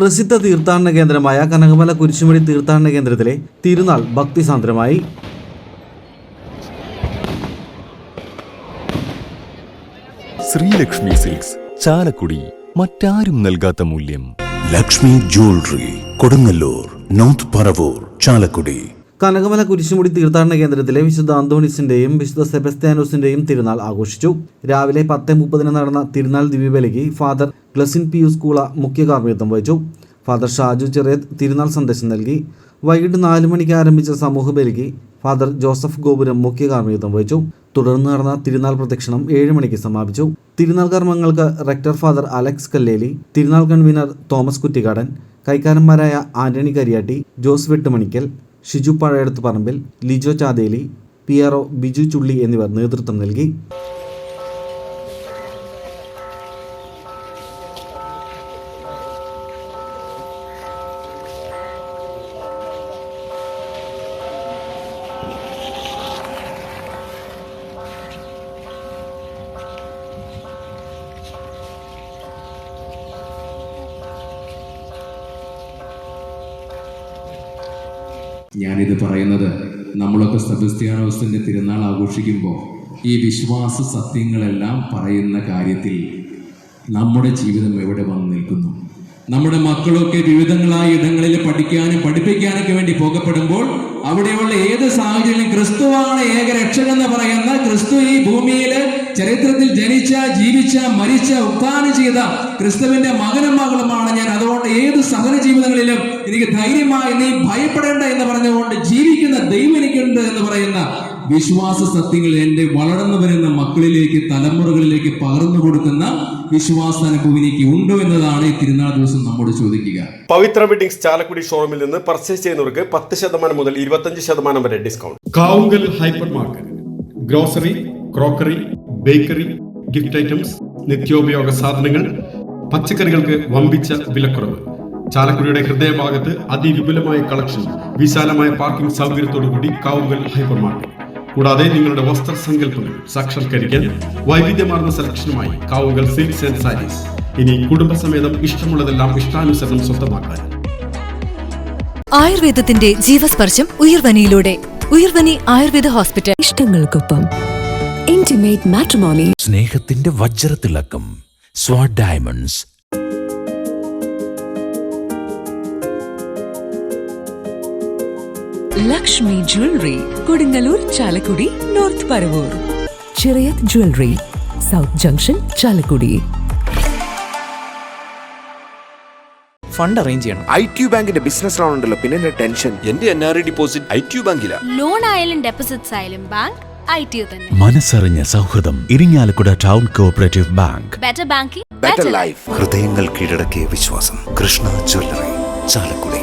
പ്രസിദ്ധ തീർത്ഥാടന കേന്ദ്രമായ കനകമല കുരിശുമണി തീർത്ഥാടന കേന്ദ്രത്തിലെ തിരുനാൾ ഭക്തിസാന്ദ്രമായി. ശ്രീലക്ഷ്മി സിൽക്സ് ചാലക്കുടി മറ്റാരും നൽകാത്ത മൂല്യം. Lakshmi jewellery Kodungallur north Paravur Chalakudy. Kanakamala Kurisumudi തീർത്ഥാടന കേന്ദ്രത്തിലെ വിശുദ്ധ അന്തോണിസിന്റെയും വിശുദ്ധ സെബസ്ത്യാനോസിന്റെയും തിരുനാൾ ആഘോഷിച്ചു. രാവിലെ പത്ത് മുപ്പതിന് നടന്ന തിരുനാൾ ദിവ്യബലിക്ക് ഫാദർ ഗ്ലസിൻ പിയൂസ് കൂള മുഖ്യ കാർമ്മികത്വം വഹിച്ചു. ഫാദർ ഷാജു ചെറിയത് തിരുനാൾ സന്ദേശം നൽകി. വൈകിട്ട് നാല് മണിക്ക് ആരംഭിച്ച സമൂഹ ബലിക്ക് ഫാദർ ജോസഫ് ഗോപുരം മുഖ്യ കാർമ്മികത്വം വഹിച്ചു. തുടർന്ന് നടന്ന തിരുനാൾ പ്രദക്ഷിണം ഏഴ് മണിക്ക് സമാപിച്ചു. തിരുനാൾ കർമ്മങ്ങൾക്ക് റെക്ടർ ഫാദർ അലക്സ് കല്ലേലി തിരുനാൾ കൺവീനർ തോമസ് കുറ്റിക്കാടൻ കൈക്കാരന്മാരായ ആന്റണി കരിയാട്ടി ജോസ് വെട്ടുമണിക്കൽ ഷിജു പഴയടത്ത് പറമ്പിൽ ലിജോ ചാതേലി പിയറോ ബിജു ചുള്ളി എന്നിവർ നേതൃത്വം നൽകി. ഞാനിത് പറയുന്നത് നമ്മളൊക്കെ സബിസ്ത്യാനോസിന്റെ തിരുനാൾ ആഘോഷിക്കുമ്പോൾ ഈ വിശ്വാസ സത്യങ്ങളെല്ലാം പറയുന്ന കാര്യത്തിൽ നമ്മുടെ ജീവിതം എവിടെ വന്ന് നിൽക്കുന്നു? നമ്മുടെ മക്കളൊക്കെ വിവിധങ്ങളായ ഇടങ്ങളിൽ പഠിക്കാനും പഠിപ്പിക്കാനൊക്കെ വേണ്ടി പോകപ്പെടുമ്പോൾ അവിടെയുള്ള ഏത് സാഹചര്യം ക്രിസ്തുവാണ് ഏക രക്ഷകൻ എന്ന് പറയുന്ന ക്രിസ്തു ഈ ഭൂമിയിൽ ചരിത്രത്തിൽ ജനിച്ച ജീവിച്ച മരിച്ച ഉത്ഥാനം ചെയ്ത ക്രിസ്തുവിന്റെ മകനും മകളുമാണ് ഞാൻ. അതുകൊണ്ട് ഏത് സഹന ജീവിതങ്ങളിലും എനിക്ക് ധൈര്യമായി നീ ഭയപ്പെടേണ്ട എന്ന് പറഞ്ഞുകൊണ്ട് ജീവിക്കുന്ന ദൈവം എനിക്കുണ്ട് എന്ന് പറയുന്ന വിശ്വാസ സത്യങ്ങൾ എന്റെ വളർന്നു വരുന്ന മക്കളിലേക്ക് തലമുറകളിലേക്ക് പകർന്നു കൊടുക്കുന്ന വിശ്വാസ അനുഭവം എനിക്ക് ഉണ്ടോ എന്നതാണ് ഈ തിരുനാൾ ദിവസം നമ്മോട് ചോദിക്കുക. പവിത്ര വെഡിങ്സ് ചാലക്കുടി ഷോറൂമിൽ നിന്ന് പർച്ചേസ് ചെയ്യുന്നവർക്ക് പത്ത് ശതമാനം മുതൽ ഇരുപത്തഞ്ച് ശതമാനം വരെ discount. Kavungal hyper market. Grocery crockery bakery gift items നിത്യോപയോഗ സാധനങ്ങൾ പച്ചക്കറികൾക്ക് വമ്പിച്ച വിലക്കുറവ്. ചാലക്കുടിയുടെ ഹൃദയഭാഗത്ത് അതിവിപുലമായ കളക്ഷൻ വിശാലമായ പാർക്കിംഗ് സൗകര്യത്തോടുകൂടി കാവുങ്കൽ ഹൈപ്പർ മാർക്കറ്റ്. കൂടാതെ നിങ്ങളുടെ വസ്ത്ര സങ്കല്പങ്ങൾ സാക്ഷാത്കരിക്കാൻ വൈവിധ്യമാർന്ന സെലക്ഷനുമായി കാവുകൾ സിൽക്സ് ആൻഡ് സാരീസ്. ഇനി കുടുംബസമേതം ഇഷ്ടമുള്ളതെല്ലാം ഇഷ്ടാനുസരണം സ്വന്തമാക്കാൻ. ആയുർവേദത്തിന്റെ ജീവസ്പർശം ഉയർവനിയിലൂടെ. ഉയർവനി ആയുർവേദ ഹോസ്പിറ്റൽ. ഇഷ്ടങ്ങൾക്കൊപ്പം ഇന്റിമേറ്റ് മാട്രിമോണി സ്നേഹത്തിന്റെ വജ്രത്തിളക്കം. Swad diamonds Lakshmi jewellery Kodungallur Chalakudy north Paravur Chirayath jewellery south junction Chalakudy. Fund arrange ചെയ്യണം. ഐ ടി ബാങ്കിന്റെ ബിസിനസ് ലോൺ ഉണ്ടല്ലോ പിന്നെ ടെൻഷൻ. എന്റെ N R I deposit I T ബാങ്കില. Loan ആയാലും ഡെപ്പോസിറ്റ്സ് ആയാലും bank മനസ്സറിഞ്ഞ സൗഹൃദം Irinjalakuda town cooperative bank. Better banking better life ഹൃദയങ്ങൾ കീഴടക്കിയ വിശ്വാസം. കൃഷ്ണ ജ്വല്ലറി ചാലക്കുടി.